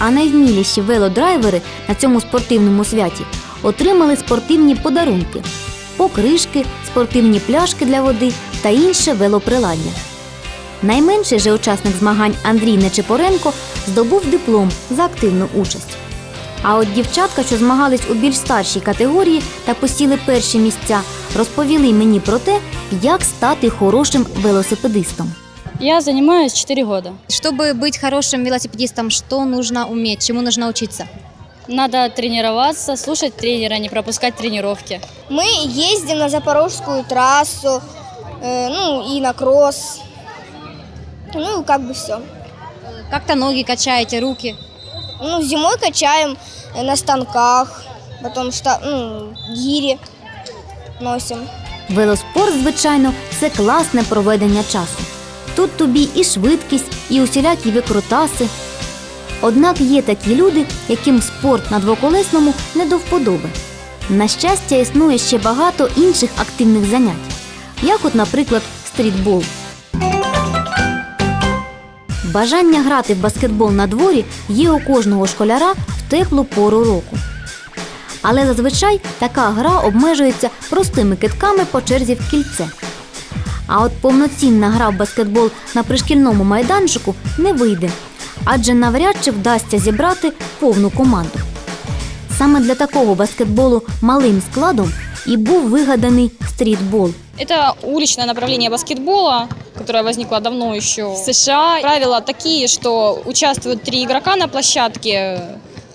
А найвміліші велодрайвери на цьому спортивному святі отримали спортивні подарунки: покришки, спортивні пляшки для води та інше велоприладдя. Найменший же учасник змагань Андрій Нечипоренко здобув диплом за активну участь. А от дівчатка, що змагались у більш старшій категорії та посіли перші місця, розповіли мені про те, як стати хорошим велосипедистом. Я занимаюсь 4 года. Чтобы быть хорошим велосипедистом, что нужно уметь, чему нужно учиться? Надо тренироваться, слушать тренера, не пропускать тренировки. Мы ездим на Запорожскую трассу, э, ну и на кросс. Ну, как бы все. Как-то ноги качаете, руки. Ну, зимой качаем э, на станках, потом что, ну, гири носим. Велоспорт, звичайно, це класне проведення часу. Тут тобі і швидкість, і усілякі викрутаси. Однак є такі люди, яким спорт на двоколесному не до вподоби. На щастя, існує ще багато інших активних занять, як от, наприклад, стрітбол. Бажання грати в баскетбол на дворі є у кожного школяра в теплу пору року. Але зазвичай така гра обмежується простими китками по черзі в кільце. А от повноцінна гра в баскетбол на пришкільному майданчику не вийде, адже навряд чи вдасться зібрати повну команду. Саме для такого баскетболу малим складом і був вигаданий стрітбол. Это уличное направление баскетбола, которое возникло давно еще в США. Правила такие, что участвуют три игрока на площадке,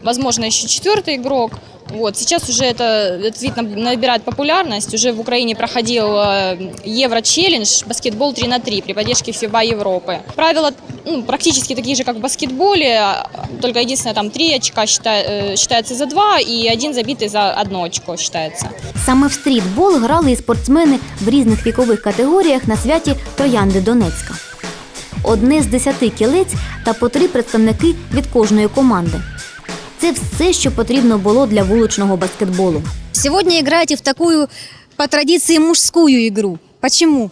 возможно, еще четвертый игрок. Вот. Сейчас уже это, этот вид наб- набирает популярность. Уже в Украине проходил э, Евро-челлендж баскетбол 3 на 3 при поддержке ФИБА Европы. Правила ну, практически такие же, как в баскетболе, а, только единственное, там три очка счита- э, считается за два, и один забитый за одно очко считается. Саме в стрітбол грали і спортсмени в різних вікових категоріях на святі Троянди Донецька. Одне з десяти кілець та по три представники від кожної команди. Це все, що потрібно було для вуличного баскетболу. Сегодня играете в такую, по традиции, мужскую игру. Почему?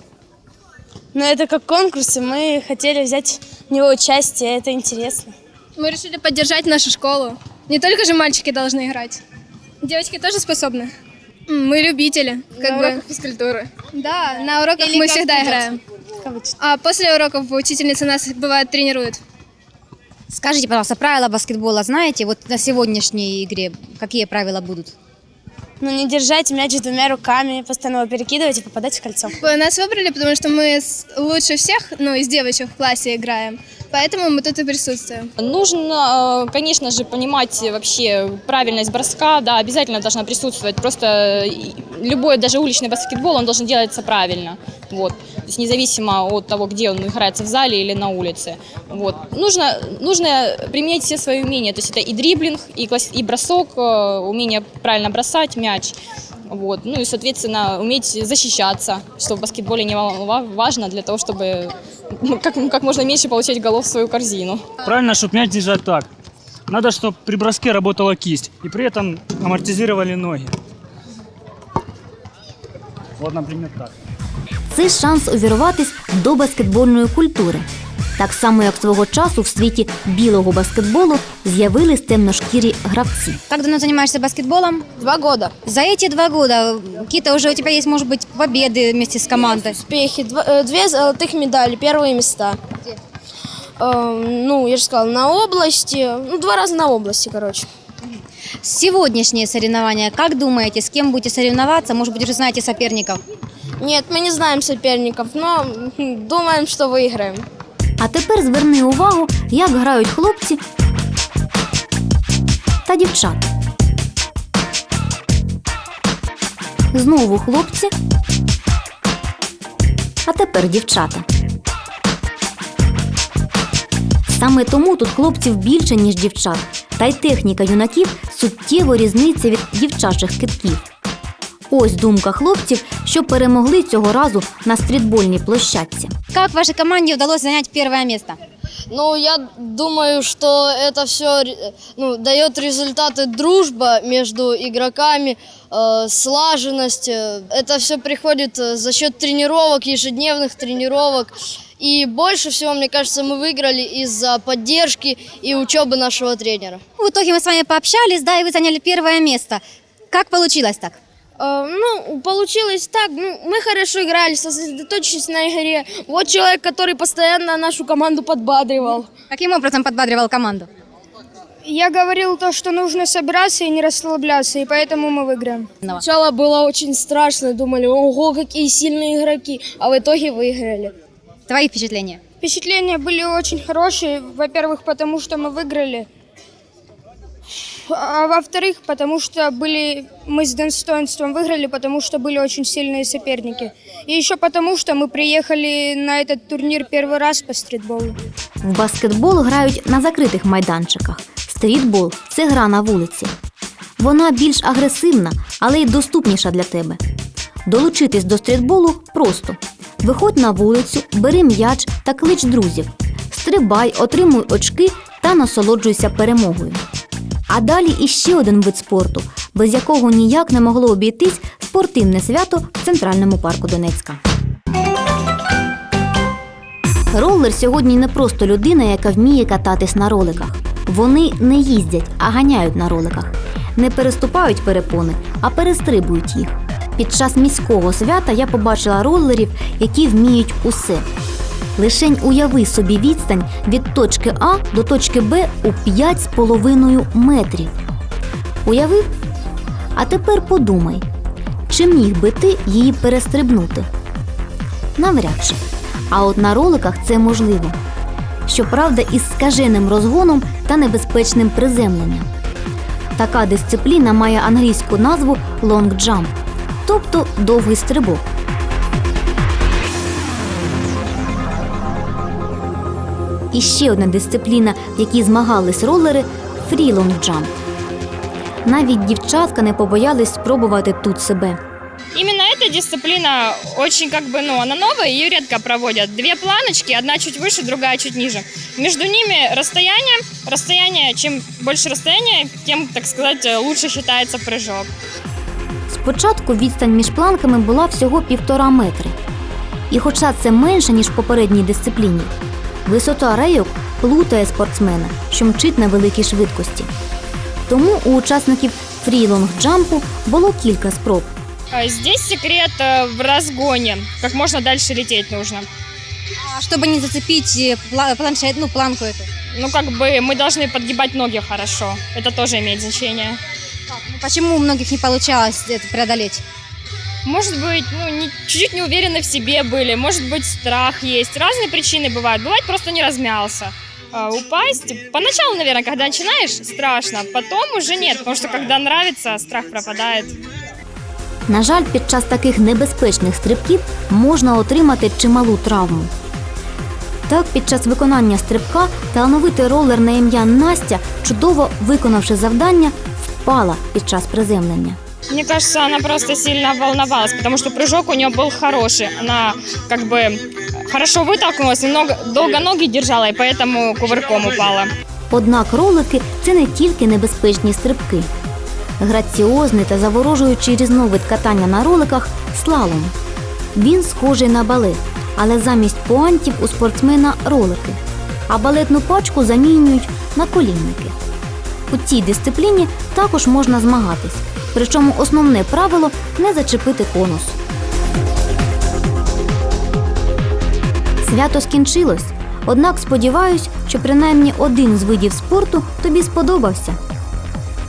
Но это как конкурс, и мы хотели взять в него участие, это интересно. Мы решили поддержать нашу школу. Не только же мальчики должны играть. Девочки тоже способны. М, Мы любители. Как На бы. уроках физкультуры. Да, на уроках Или мы как всегда идёт? играем. Как обычно. А после уроков учительница нас бывает тренирует. Скажите, пожалуйста, правила баскетбола знаете? Вот на сегодняшней игре какие правила будут? Ну, не держать мяч двумя руками, постоянно его перекидывать и попадать в кольцо. Нас выбрали, потому что мы с- лучше всех, ну, из девочек в классе играем. Поэтому мы тут и присутствуем. Нужно, э, конечно же, понимать вообще правильность броска, да, обязательно должна присутствовать. Просто э, любой, даже уличный баскетбол, он должен делаться правильно. Вот. То есть независимо от того, где он играется, в зале или на улице. Вот. Нужно, нужно применять все свои умения. То есть это и дриблинг, и, класс- и бросок, э, умение правильно бросать мяч. Вот. Ну и, соответственно, уметь защищаться, что в баскетболе немаловажно для того, чтобы ну, как, как можно меньше получать голов в свою корзину. Правильно, чтобы мяч держать так. Надо, чтобы при броске работала кисть. И при этом амортизировали ноги. Вот, например, так. Це шанс увірватись до баскетбольної культури. Так само, як свого часу в світі білого баскетболу з'явились темношкірі гравці. Как давно занимаешься баскетболом? Два года. За эти два года какие-то уже у тебя есть, может быть, победы вместе с командой? Успехи. Два- э, две золотых медали, первые места. Э, ну, я же сказала, на области. Ну, два раза на области, короче. Сегодняшние соревнования, как думаете, с кем будете соревноваться? Может быть, уже знаете соперников? Нет, мы не знаем соперников, но м, думаем, что выиграем. А тепер зверни увагу, як грають хлопці та дівчата. Знову хлопці. А тепер дівчата. Саме тому тут хлопців більше, ніж дівчат. Та й техніка юнаків суттєво різниця від дівчачих китків. Ось думка хлопців, що перемогли цього разу на стрітбольній площадці. Как вашей команде удалось занять первое место? Ну, я думаю, что это все ну, дает результаты дружба между игроками, э, слаженность. э, Это все приходит э, за счет тренировок, ежедневных тренировок И больше всего, мне кажется, мы выиграли из-за поддержки и учебы нашего тренера. В итоге мы с вами пообщались, да, и вы заняли первое место. Как получилось так? Э, ну, получилось так. Ну, мы хорошо играли, сосредоточились на игре. Вот человек, который постоянно нашу команду подбадривал. Каким образом подбадривал команду? Я говорил то, что нужно собираться и не расслабляться, и поэтому мы выиграем. Сначала было очень страшно, думали, ого, какие сильные игроки, а в итоге выиграли. Твои впечатления? Впечатления были очень хорошие. Во-первых, потому что мы выиграли. А во-вторых, потому что были мы с достоинством выиграли, потому что были очень сильные соперники. И еще потому, что мы приехали на этот турнир первый раз по стритболу. В баскетбол грають на закритих майданчиках. Стрітбол це гра на вулиці. Вона більш агресивна, але й доступніша для тебе. Долучитись до стрітболу просто. Виходь на вулицю, бери м'яч та клич друзів. Стрибай, отримуй очки та насолоджуйся перемогою. А далі іще один вид спорту, без якого ніяк не могло обійтись спортивне свято в центральному парку Донецька. Роллер сьогодні не просто людина, яка вміє кататись на роликах. Вони не їздять, а ганяють на роликах. Не переступають перепони, а перестрибують їх. Під час міського свята я побачила ролерів, які вміють усе. Лишень уяви собі відстань від точки А до точки Б у 5,5 метрів. Уявив? А тепер подумай, чи міг би ти її перестрибнути? Навряд чи. А от на роликах це можливо. Щоправда, із скаженим розгоном та небезпечним приземленням. Така дисципліна має англійську назву long jump, тобто довгий стрибок. І ще одна дисципліна, в якій змагались ролери free long jump. Навіть дівчатка не побоялись спробувати тут себе. Именно эта дисциплина очень как бы, ну, она новая, ее редко проводят. Две планочки, одна чуть выше, другая чуть ниже. Между ними расстояние. Расстояние, чем больше расстояние, тем, так сказать, лучше считается прыжок. Спочатку відстань між планками була всього півтора метри. І хоча це менше, ніж в попередній дисципліні, висота рейок плутає спортсмена, що мчить на великій швидкості. Тому у учасників фрілонг-джампу було кілька спроб. А Здесь секрет э, в разгоне. Как можно дальше лететь нужно. А чтобы не зацепить э, пла- планшет, ну, планку эту. Ну, как бы мы должны подгибать ноги хорошо. Это тоже имеет значение. Ну, почему у многих не получалось это преодолеть? Может быть, ну, не, чуть-чуть не уверены в себе были, может быть, страх есть. Разные причины бывают. Бывает, просто не размялся. А, упасть. Поначалу, наверное, когда начинаешь, страшно. Потом уже нет, потому что когда нравится, страх пропадает. На жаль, під час таких небезпечних стрибків можна отримати чималу травму. Так, під час виконання стрибка талановитий ролер на ім'я Настя, чудово виконавши завдання, впала під час приземлення. Мне кажется, она просто сильно волновалась, потому что прыжок у нее был хороший. Она как бы хорошо вытолкнулась, немного долго ноги держала, и поэтому кувырком упала. Однак ролики це не тільки небезпечні стрибки. Граціозний та заворожуючий різновид катання на роликах слалом. Він схожий на балет, але замість пуантів у спортсмена ролики, а балетну пачку замінюють на колінники. У цій дисципліні також можна змагатись, причому основне правило не зачепити конус. Свято скінчилось, однак сподіваюсь, що принаймні один з видів спорту тобі сподобався.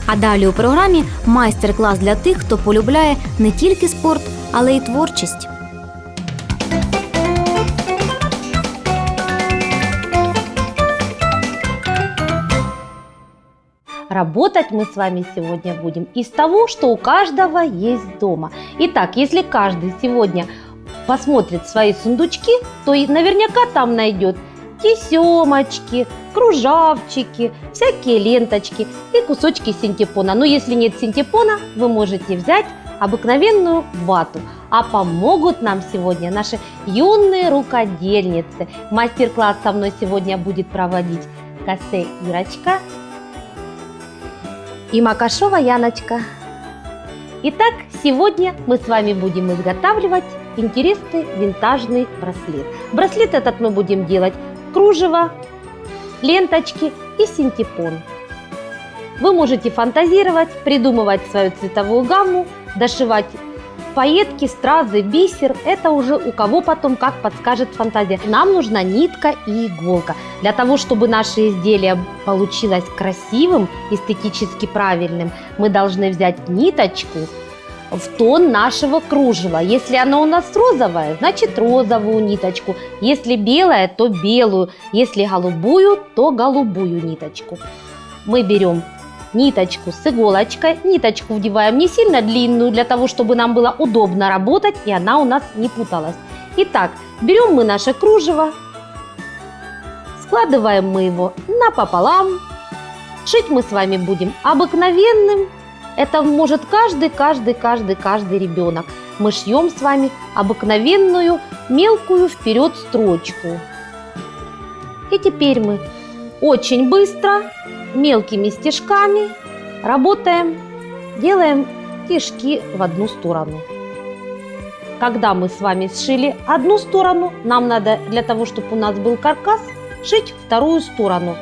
А далі у програмі майстер-клас для тих, хто полюбляє не тільки спорт, але й творчість. Работать мы с вами сегодня будем из того, что у каждого есть дома. Итак, если каждый сегодня посмотрит свои сундучки, то и наверняка там найдет тесемочки, кружавчики, всякие ленточки и кусочки синтепона. Но если нет синтепона, вы можете взять обыкновенную вату. А помогут нам сегодня наши юные рукодельницы. Мастер-класс со мной сегодня будет проводить Косе Ирочка и Макашова Яночка. Итак, сегодня мы с вами будем изготавливать интересный винтажный браслет. Браслет этот мы будем делать кружево, ленточки и синтепон. Вы можете фантазировать, придумывать свою цветовую гамму, дошивать пайетки, стразы, бисер. Это уже у кого потом как подскажет фантазия. Нам нужна нитка и иголка. Для того, чтобы наше изделие получилось красивым, эстетически правильным, мы должны взять ниточку в тон нашего кружева. Если оно у нас розовое, значит розовую ниточку. Если белое, то белую. Если голубую, то голубую ниточку. Мы берем ниточку с иголочкой. Ниточку вдеваем не сильно длинную, для того, чтобы нам было удобно работать и она у нас не путалась. Итак, берем мы наше кружево, складываем мы его напополам. Шить мы с вами будем обыкновенным. Это может каждый, каждый, каждый, каждый ребенок. Мы шьем с вами обыкновенную мелкую вперед строчку. И теперь мы очень быстро мелкими стежками работаем, делаем стежки в одну сторону. Когда мы с вами сшили одну сторону, нам надо для того, чтобы у нас был каркас, шить вторую сторону.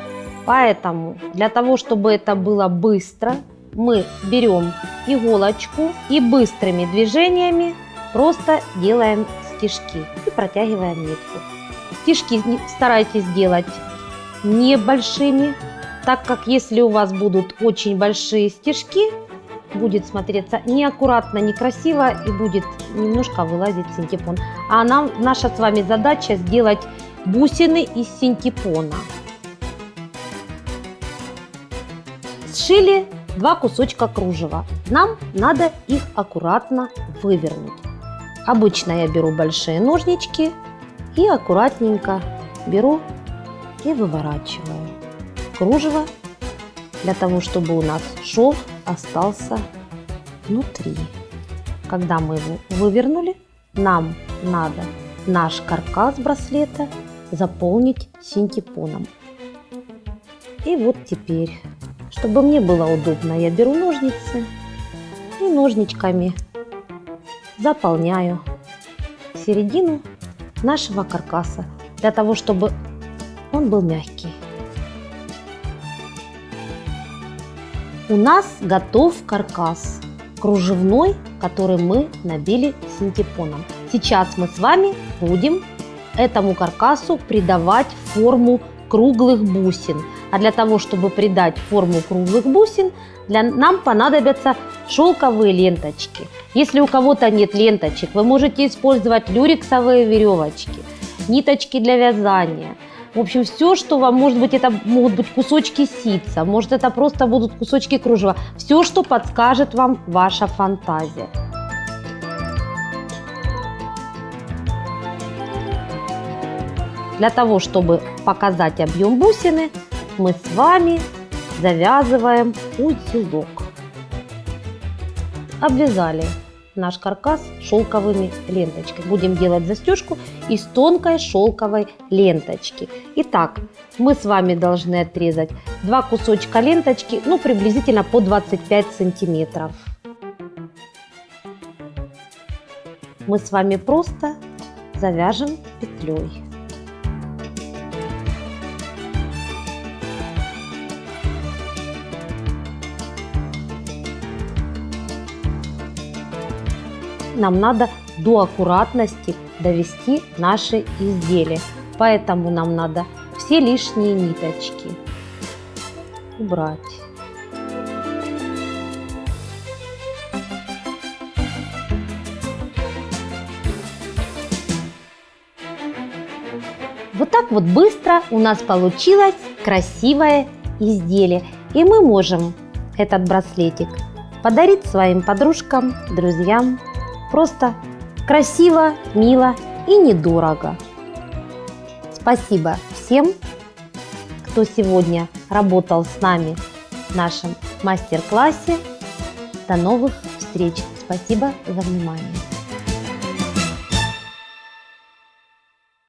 Поэтому для того, чтобы это было быстро, мы берем иголочку и быстрыми движениями просто делаем стежки и протягиваем нитку. Стежки старайтесь делать небольшими, так как если у вас будут очень большие стежки, будет смотреться неаккуратно, некрасиво и будет немножко вылазить синтепон. А нам наша с вами задача сделать бусины из синтепона. Сшили два кусочка кружева. Нам надо их аккуратно вывернуть. Обычно я беру большие ножнички и аккуратненько беру и выворачиваю кружево для того, чтобы у нас шов остался внутри. Когда мы его вывернули, нам надо наш каркас браслета заполнить синтепоном. И вот теперь, чтобы мне было удобно, я беру ножницы и ножничками заполняю середину нашего каркаса для того, чтобы он был мягкий. У нас готов каркас кружевной, который мы набили синтепоном. Сейчас мы с вами будем этому каркасу придавать форму круглых бусин. А для того, чтобы придать форму круглых бусин, для, нам понадобятся шелковые ленточки. Если у кого-то нет ленточек, вы можете использовать люрексовые веревочки, ниточки для вязания. В общем, все, что вам, может быть, это могут быть кусочки ситца, может, это просто будут кусочки кружева. Все, что подскажет вам ваша фантазия. Для того, чтобы показать объем бусины, мы с вами завязываем узелок. Обвязали наш каркас шелковыми ленточками. Будем делать застежку из тонкой шелковой ленточки. Итак, мы с вами должны отрезать два кусочка ленточки, ну приблизительно по 25 сантиметров. Мы с вами просто завяжем петлей. Нам надо до аккуратности довести наши изделия. Поэтому нам надо все лишние ниточки убрать. Вот так вот быстро у нас получилось красивое изделие. И мы можем этот браслетик подарить своим подружкам, друзьям. Просто красиво, мило и недорого. Спасибо всем, кто сегодня работал с нами в нашем мастер-классе. До новых встреч. Спасибо за внимание.